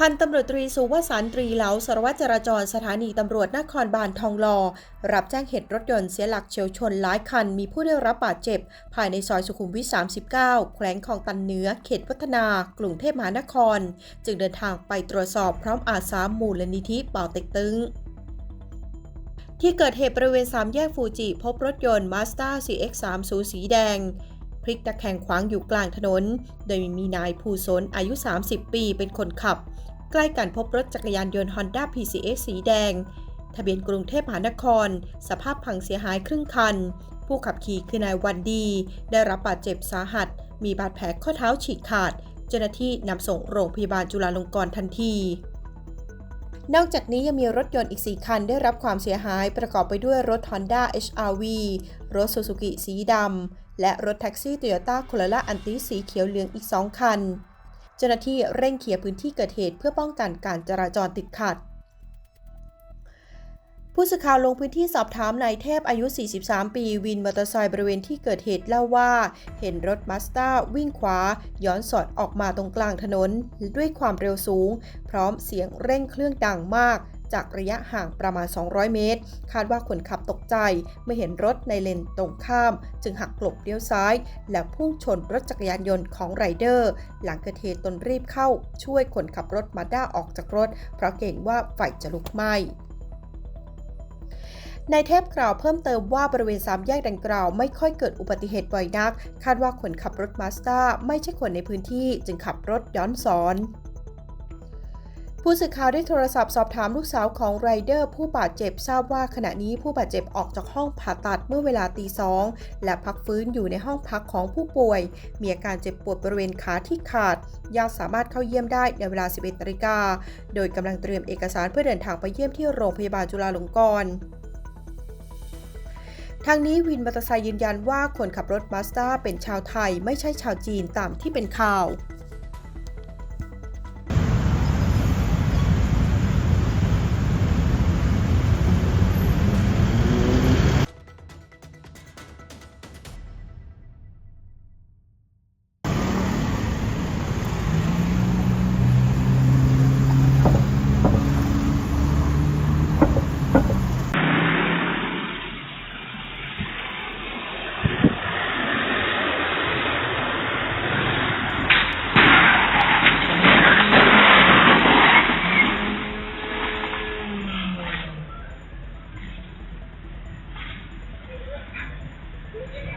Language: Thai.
พันตำรวจตรีสุวสันต์ตรีเหลาสารวัตรจราจรสถานีตำรวจนครบาลทองหลอรับแจ้งเหตุรถยนต์เสียหลักเฉียวชนหลายคัน มีผู้ได้รับบาดเจ็บ ภายในซอยสุขุมวิท 39 แขวงคลองตันเนื้อ เขตวัฒนากรุงเทพมหานคร จึงเดินทางไปตรวจสอบพร้อมอาสามูลนิธิป่อเต็กตึงที่เกิดเหตุบริเวณสามแยกฟูจิ พบรถยนต์ Mazda CX-30 สีแดง พลิกตะแคงขวางอยู่กลางถนน โดยมีนายภูสนอายุ 30 ปีเป็นคนขับ ใกล้กันพบรถจักรยานยนต์ Honda PCX สีแดง ทะเบียนกรุงเทพมหานคร สภาพพังเสียหายครึ่งคัน ผู้ขับขี่คือนายวันดี ได้รับบาดเจ็บสาหัส มีบาดแผลข้อเท้าฉีกขาด เจ้าหน้าที่นำส่งโรงพยาบาลจุฬาลงกรณ์ทันทีนอกจากนี้ยังมีรถยนต์อีก 4 คันได้รับความเสียหายประกอบไปด้วยรถ Honda HRV รถ Suzuki สีดำ และรถแท็กซี่ Toyota Corolla Antis สีเขียวเหลืองอีก 2 คัน เจ้าหน้าที่เร่งเคลียร์พื้นที่เกิดเหตุเพื่อป้องกันการจราจรติดขัด ผู้สื่อข่าวลงพื้นที่สอบถามนายเทพอายุ 43 ปีวินมอเตอร์ไซค์บริเวณที่เกิดเหตุเล่าว่า เห็นรถมาสด้าวิ่งขวา ย้อนสอดออกมาตรงกลางถนน ด้วยความเร็วสูง พร้อมเสียงเร่งเครื่องดังมาก จากระยะห่างประมาณ 200 เมตร คาดว่าคนขับตกใจเมื่อเห็นรถในเลนตรงข้าม จึงหักหลบเลี้ยวซ้าย และพุ่งชนรถจักรยานยนต์ของไรเดอร์ หลังเกิดเหตุตนรีบเข้าช่วยคนขับรถมาด้าออกจากรถ เพราะเกรงว่าไฟจะลุกไหม้นายเทพกล่าวเพิ่มเติมว่าบริเวณสามแยกดังกล่าวไม่ค่อยเกิดอุบัติเหตุบ่อยนัก คาดว่าคนขับรถมาสด้าไม่ใช่คนในพื้นที่จึงขับรถย้อนสอน ผู้สื่อข่าวได้โทรศัพท์สอบถามลูกสาวของไรเดอร์ผู้บาดเจ็บทราบว่าขณะนี้ผู้บาดเจ็บออกจากห้องผ่าตัดเมื่อเวลาตีสองและพักฟื้นอยู่ในห้องพักของผู้ป่วย มีอาการเจ็บปวดบริเวณขาที่ขาด ญาติสามารถเข้าเยี่ยมได้ในเวลา 11นาฬิกา โดยกำลังเตรียมเอกสารเพื่อเดินทางไปเยี่ยมที่โรงพยาบาลจุฬาลงกรณ์ทางนี้วินมอเตอร์ไซค์ยืนยันว่าคนขับรถมาสด้าเป็นชาวไทยไม่ใช่ชาวจีนตามที่เป็นข่าว